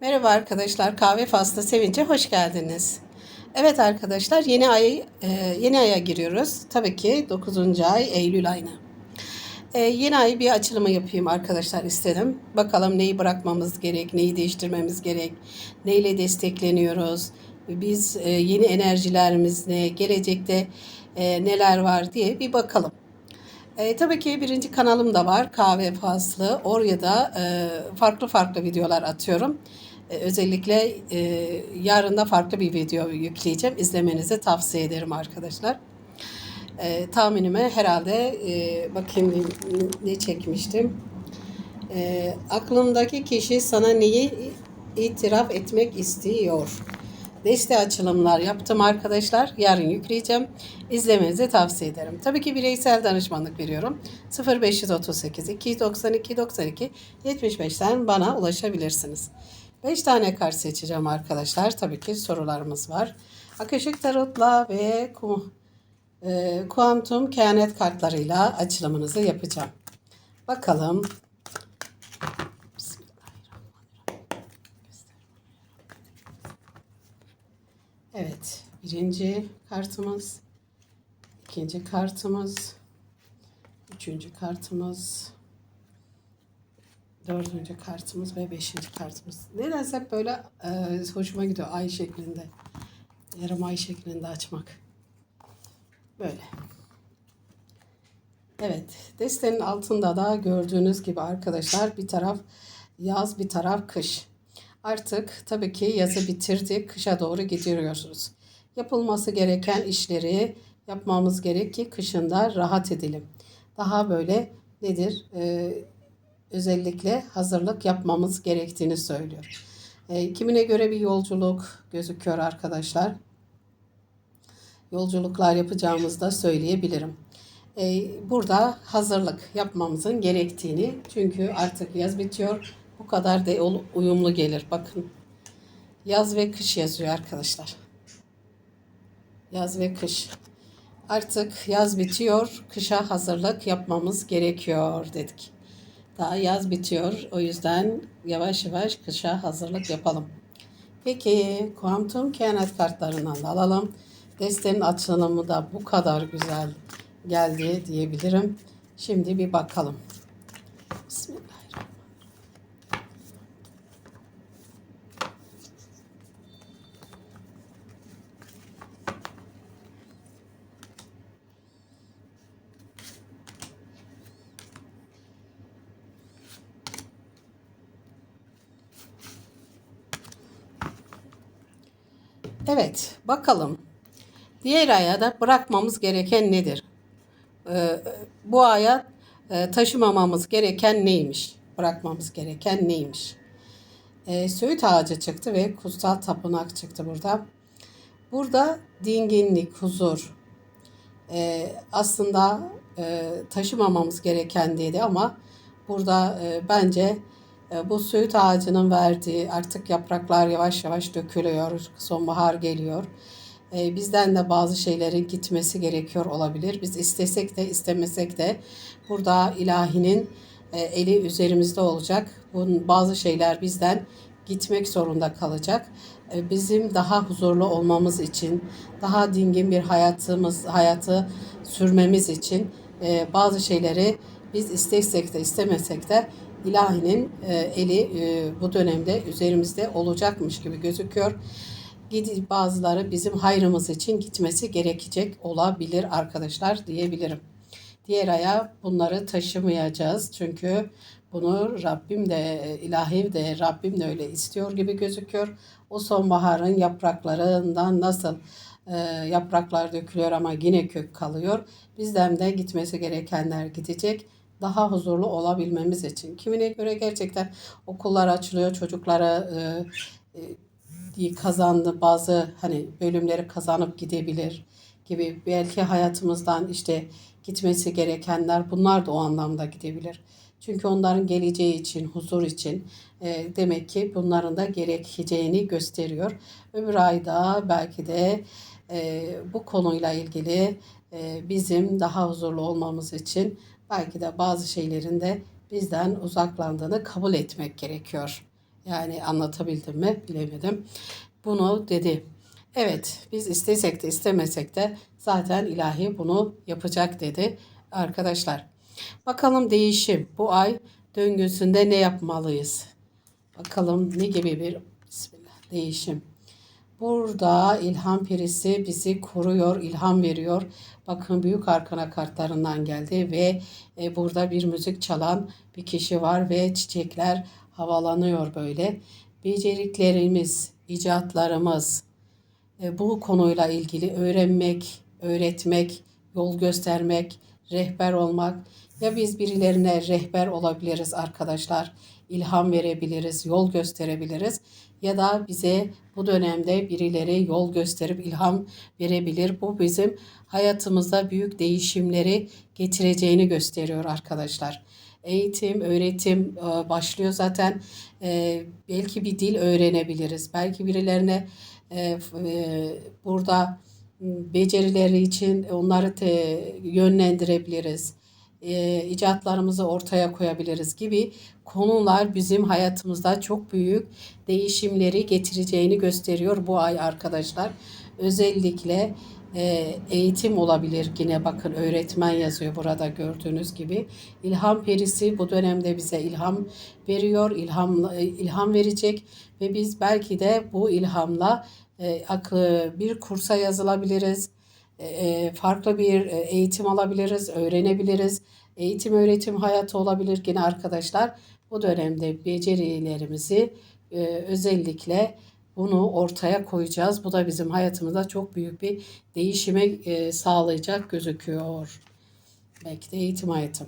Merhaba arkadaşlar, Kahve Faslı Sevinç'e hoş geldiniz. Evet arkadaşlar, yeni ay e, yeni aya giriyoruz. Tabii ki 9. ay Eylül ayına. E, yeni ay bir açılımı yapayım arkadaşlar istedim. Bakalım neyi bırakmamız gerek, neyi değiştirmemiz gerek, neyle destekleniyoruz, biz e, yeni enerjilerimiz ne, gelecekte neler var diye bir bakalım. E, tabii ki birinci kanalım da var kahve faslı. Oraya da e, farklı farklı videolar atıyorum. E, özellikle e, yarın da farklı bir video yükleyeceğim. İzlemenizi tavsiye ederim arkadaşlar. E, tahminime herhalde e, bakayım ne, ne çekmiştim. E, aklımdaki kişi sana neyi itiraf etmek istiyor? Deste açılımlar yaptım arkadaşlar. Yarın yükleyeceğim. İzlemenizi tavsiye ederim. Tabii ki bireysel danışmanlık veriyorum. 0538 292 92 75'ten bana ulaşabilirsiniz. 5 tane kart seçeceğim arkadaşlar. Tabii ki sorularımız var. Akışık tarotla ve e, kuantum kehanet kartlarıyla açılımınızı yapacağım. Bakalım. Evet, birinci kartımız, ikinci kartımız, üçüncü kartımız, dördüncü kartımız ve beşinci kartımız. Nedense hep böyle e, hoşuma gidiyor ay şeklinde, yarım ay şeklinde açmak. Böyle. Evet, destenin altında da gördüğünüz gibi arkadaşlar bir taraf yaz, bir taraf kış. Artık tabii ki yazı bitirdik, kışa doğru gidiyoruz. Yapılması gereken işleri yapmamız gerek ki kışında rahat edelim. Daha böyle nedir? Ee, özellikle hazırlık yapmamız gerektiğini söylüyor. Ee, kimine göre bir yolculuk gözüküyor arkadaşlar. Yolculuklar yapacağımızda söyleyebilirim. Ee, burada hazırlık yapmamızın gerektiğini çünkü artık yaz bitiyor bu kadar da uyumlu gelir. Bakın. Yaz ve kış yazıyor arkadaşlar. Yaz ve kış. Artık yaz bitiyor. Kışa hazırlık yapmamız gerekiyor dedik. Daha yaz bitiyor. O yüzden yavaş yavaş kışa hazırlık yapalım. Peki kuantum kehanet kartlarından da alalım. Destenin açılımı da bu kadar güzel geldi diyebilirim. Şimdi bir bakalım. Bismillah. Evet, bakalım. Diğer aya da bırakmamız gereken nedir? Ee, bu aya e, taşımamamız gereken neymiş? Bırakmamız gereken neymiş? Ee, Söğüt ağacı çıktı ve kutsal tapınak çıktı burada. Burada dinginlik, huzur. Ee, aslında e, taşımamamız gereken dedi ama burada e, bence bu söğüt ağacının verdiği artık yapraklar yavaş yavaş dökülüyor. Sonbahar geliyor. E, bizden de bazı şeylerin gitmesi gerekiyor olabilir. Biz istesek de istemesek de burada ilahinin e, eli üzerimizde olacak. Bunun bazı şeyler bizden gitmek zorunda kalacak. Bizim daha huzurlu olmamız için, daha dingin bir hayatımız hayatı sürmemiz için bazı şeyleri biz istesek de istemesek de ilahinin e, eli e, bu dönemde üzerimizde olacakmış gibi gözüküyor. Bazıları bizim hayrımız için gitmesi gerekecek olabilir arkadaşlar diyebilirim. Diğer aya bunları taşımayacağız çünkü bunu Rabbim de ilahi de Rabbim de öyle istiyor gibi gözüküyor. O sonbaharın yapraklarından nasıl e, yapraklar dökülüyor ama yine kök kalıyor. Bizden de gitmesi gerekenler gidecek daha huzurlu olabilmemiz için. Kimine göre gerçekten okullar açılıyor, çocuklara e, e, kazandı bazı hani bölümleri kazanıp gidebilir gibi belki hayatımızdan işte gitmesi gerekenler bunlar da o anlamda gidebilir. Çünkü onların geleceği için, huzur için e, demek ki bunların da gerekeceğini gösteriyor. Öbür ayda belki de e, bu konuyla ilgili e, bizim daha huzurlu olmamız için belki de bazı şeylerin de bizden uzaklandığını kabul etmek gerekiyor. Yani anlatabildim mi bilemedim. Bunu dedi. Evet biz istesek de istemesek de zaten ilahi bunu yapacak dedi arkadaşlar. Bakalım değişim bu ay döngüsünde ne yapmalıyız? Bakalım ne gibi bir bismillah değişim. Burada ilham perisi bizi koruyor, ilham veriyor. Bakın büyük arkana kartlarından geldi ve e, burada bir müzik çalan bir kişi var ve çiçekler havalanıyor böyle. Beceriklerimiz, icatlarımız, e, bu konuyla ilgili öğrenmek, öğretmek, yol göstermek, rehber olmak ya biz birilerine rehber olabiliriz arkadaşlar. ilham verebiliriz, yol gösterebiliriz ya da bize bu dönemde birileri yol gösterip ilham verebilir. Bu bizim hayatımızda büyük değişimleri getireceğini gösteriyor arkadaşlar. Eğitim, öğretim e, başlıyor zaten. E, Belki bir dil öğrenebiliriz. Belki birilerine e, burada becerileri için onları te, yönlendirebiliriz. E, icatlarımızı ortaya koyabiliriz gibi konular bizim hayatımızda çok büyük değişimleri getireceğini gösteriyor bu ay arkadaşlar. Özellikle e, eğitim olabilir yine bakın öğretmen yazıyor burada gördüğünüz gibi. İlham perisi bu dönemde bize ilham veriyor, ilham ilham verecek ve biz belki de bu ilhamla e, bir kursa yazılabiliriz. E, e, farklı bir e, eğitim alabiliriz, öğrenebiliriz. Eğitim öğretim hayatı olabilir yine arkadaşlar. Bu dönemde becerilerimizi e, özellikle bunu ortaya koyacağız. Bu da bizim hayatımızda çok büyük bir değişime e, sağlayacak gözüküyor. Belki de eğitim hayatım.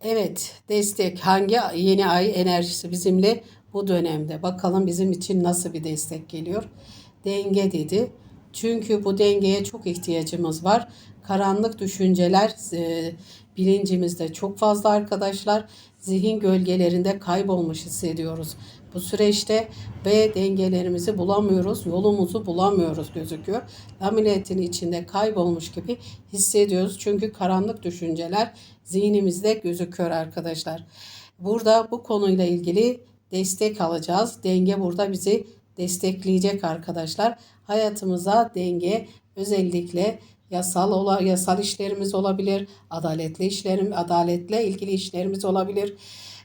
Evet, destek hangi yeni ay enerjisi bizimle bu dönemde? Bakalım bizim için nasıl bir destek geliyor? Denge dedi. Çünkü bu dengeye çok ihtiyacımız var. Karanlık düşünceler e, bilincimizde çok fazla arkadaşlar. Zihin gölgelerinde kaybolmuş hissediyoruz. Bu süreçte ve dengelerimizi bulamıyoruz, yolumuzu bulamıyoruz gözüküyor. Ameliyetin içinde kaybolmuş gibi hissediyoruz. Çünkü karanlık düşünceler zihnimizde gözüküyor arkadaşlar. Burada bu konuyla ilgili destek alacağız. Denge burada bizi destekleyecek arkadaşlar. Hayatımıza denge özellikle yasal ola, yasal işlerimiz olabilir, adaletli işlerim, adaletle ilgili işlerimiz olabilir.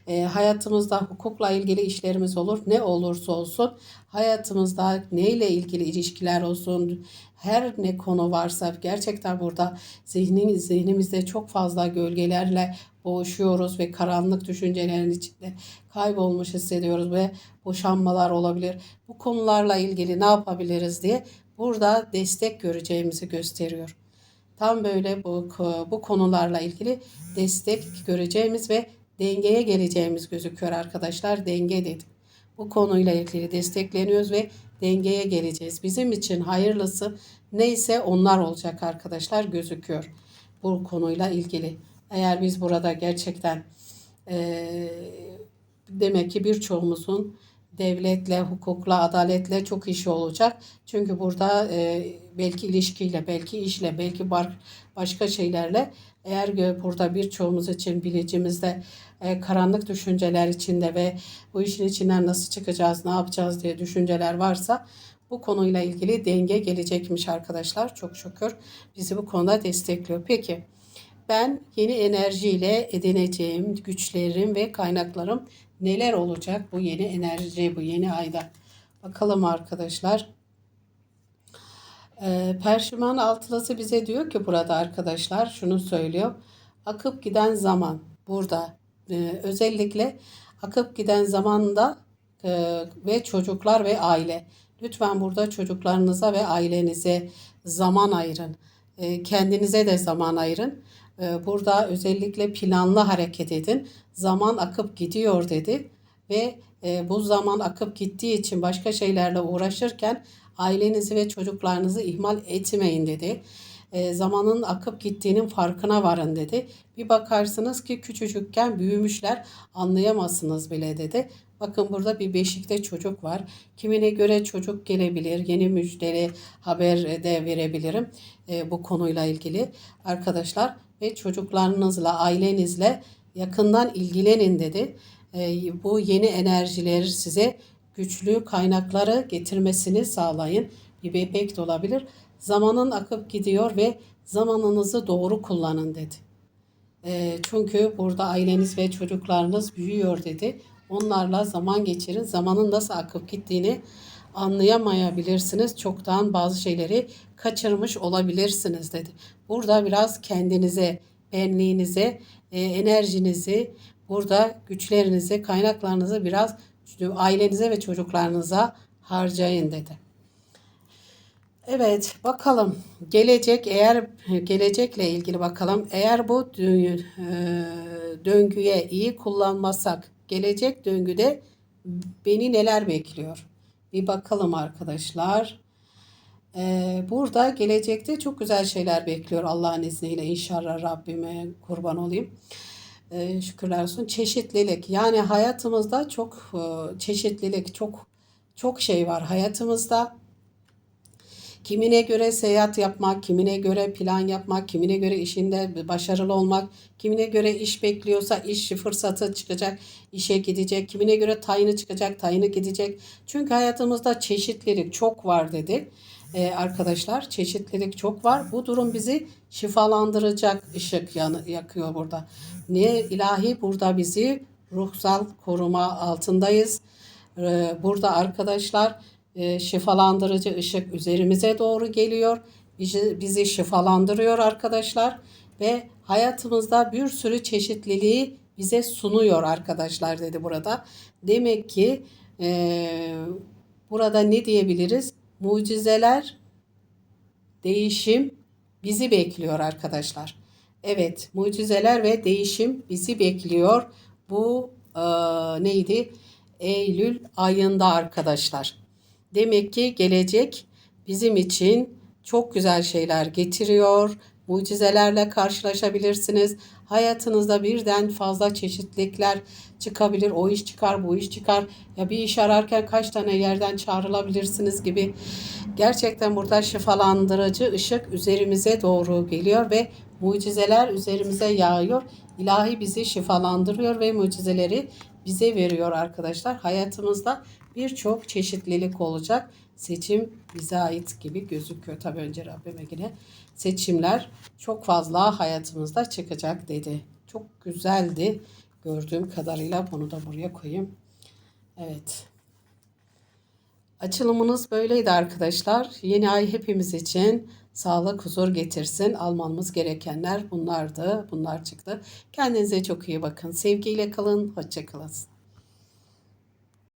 E, hayatımızda hukukla ilgili işlerimiz olur. Ne olursa olsun hayatımızda neyle ilgili ilişkiler olsun, her ne konu varsa gerçekten burada zihnin, zihnimizde çok fazla gölgelerle boğuşuyoruz ve karanlık düşüncelerin içinde kaybolmuş hissediyoruz ve boşanmalar olabilir. Bu konularla ilgili ne yapabiliriz diye burada destek göreceğimizi gösteriyor. Tam böyle bu, bu konularla ilgili destek göreceğimiz ve dengeye geleceğimiz gözüküyor arkadaşlar. Denge dedim. Bu konuyla ilgili destekleniyoruz ve dengeye geleceğiz. Bizim için hayırlısı neyse onlar olacak arkadaşlar gözüküyor. Bu konuyla ilgili. Eğer biz burada gerçekten eee, demek ki birçoğumuzun devletle, hukukla, adaletle çok işi olacak. Çünkü burada e, belki ilişkiyle, belki işle, belki başka şeylerle eğer burada birçoğumuz için bilincimizde e, karanlık düşünceler içinde ve bu işin içinden nasıl çıkacağız, ne yapacağız diye düşünceler varsa bu konuyla ilgili denge gelecekmiş arkadaşlar. Çok şükür bizi bu konuda destekliyor. Peki ben yeni enerjiyle edineceğim güçlerim ve kaynaklarım neler olacak bu yeni enerji, bu yeni ayda? Bakalım arkadaşlar. Ee, Perşiman altılısı bize diyor ki burada arkadaşlar şunu söylüyor. Akıp giden zaman burada e, özellikle akıp giden zamanda e, ve çocuklar ve aile. Lütfen burada çocuklarınıza ve ailenize zaman ayırın. E, kendinize de zaman ayırın. E, burada özellikle planlı hareket edin. Zaman akıp gidiyor dedi ve e, bu zaman akıp gittiği için başka şeylerle uğraşırken ailenizi ve çocuklarınızı ihmal etmeyin dedi. E, zamanın akıp gittiğinin farkına varın dedi. Bir bakarsınız ki küçücükken büyümüşler anlayamazsınız bile dedi. Bakın burada bir beşikte çocuk var. Kimine göre çocuk gelebilir. Yeni müjdeli haber de verebilirim e, bu konuyla ilgili arkadaşlar. Ve çocuklarınızla, ailenizle yakından ilgilenin dedi. e, bu yeni enerjileri size güçlü kaynakları getirmesini sağlayın. Bir bebek de olabilir. Zamanın akıp gidiyor ve zamanınızı doğru kullanın dedi. E, çünkü burada aileniz ve çocuklarınız büyüyor dedi. Onlarla zaman geçirin. Zamanın nasıl akıp gittiğini anlayamayabilirsiniz. Çoktan bazı şeyleri kaçırmış olabilirsiniz dedi. Burada biraz kendinize, benliğinize, e, enerjinizi, burada güçlerinizi, kaynaklarınızı biraz ailenize ve çocuklarınıza harcayın dedi. Evet, bakalım gelecek eğer gelecekle ilgili bakalım eğer bu dö- e, döngüye iyi kullanmazsak gelecek döngüde beni neler bekliyor? Bir bakalım arkadaşlar. Ee, burada gelecekte çok güzel şeyler bekliyor Allah'ın izniyle inşallah Rabbime kurban olayım. Ee, şükürler olsun. Çeşitlilik yani hayatımızda çok e, çeşitlilik çok çok şey var hayatımızda. Kimine göre seyahat yapmak, kimine göre plan yapmak, kimine göre işinde başarılı olmak, kimine göre iş bekliyorsa iş fırsatı çıkacak, işe gidecek, kimine göre tayını çıkacak, tayını gidecek. Çünkü hayatımızda çeşitlilik çok var dedi. Ee, arkadaşlar çeşitlilik çok var. Bu durum bizi şifalandıracak ışık yanı, yakıyor burada. Ne ilahi burada bizi ruhsal koruma altındayız. Ee, burada arkadaşlar e, şifalandırıcı ışık üzerimize doğru geliyor. Bizi, bizi şifalandırıyor arkadaşlar ve hayatımızda bir sürü çeşitliliği bize sunuyor arkadaşlar dedi burada. Demek ki e, burada ne diyebiliriz? Mucizeler, değişim bizi bekliyor arkadaşlar. Evet, mucizeler ve değişim bizi bekliyor. Bu e, neydi? Eylül ayında arkadaşlar. Demek ki gelecek bizim için çok güzel şeyler getiriyor. Mucizelerle karşılaşabilirsiniz. Hayatınızda birden fazla çeşitlilikler çıkabilir. O iş çıkar, bu iş çıkar. Ya bir iş ararken kaç tane yerden çağrılabilirsiniz gibi. Gerçekten burada şifalandırıcı ışık üzerimize doğru geliyor ve mucizeler üzerimize yağıyor. İlahi bizi şifalandırıyor ve mucizeleri bize veriyor arkadaşlar. Hayatımızda birçok çeşitlilik olacak. Seçim bize ait gibi gözüküyor. Tabii önce Rabbime yine seçimler çok fazla hayatımızda çıkacak dedi. Çok güzeldi gördüğüm kadarıyla. Bunu da buraya koyayım. Evet. Açılımınız böyleydi arkadaşlar. Yeni ay hepimiz için sağlık, huzur getirsin. Almamız gerekenler bunlardı. Bunlar çıktı. Kendinize çok iyi bakın. Sevgiyle kalın. Hoşça kalın.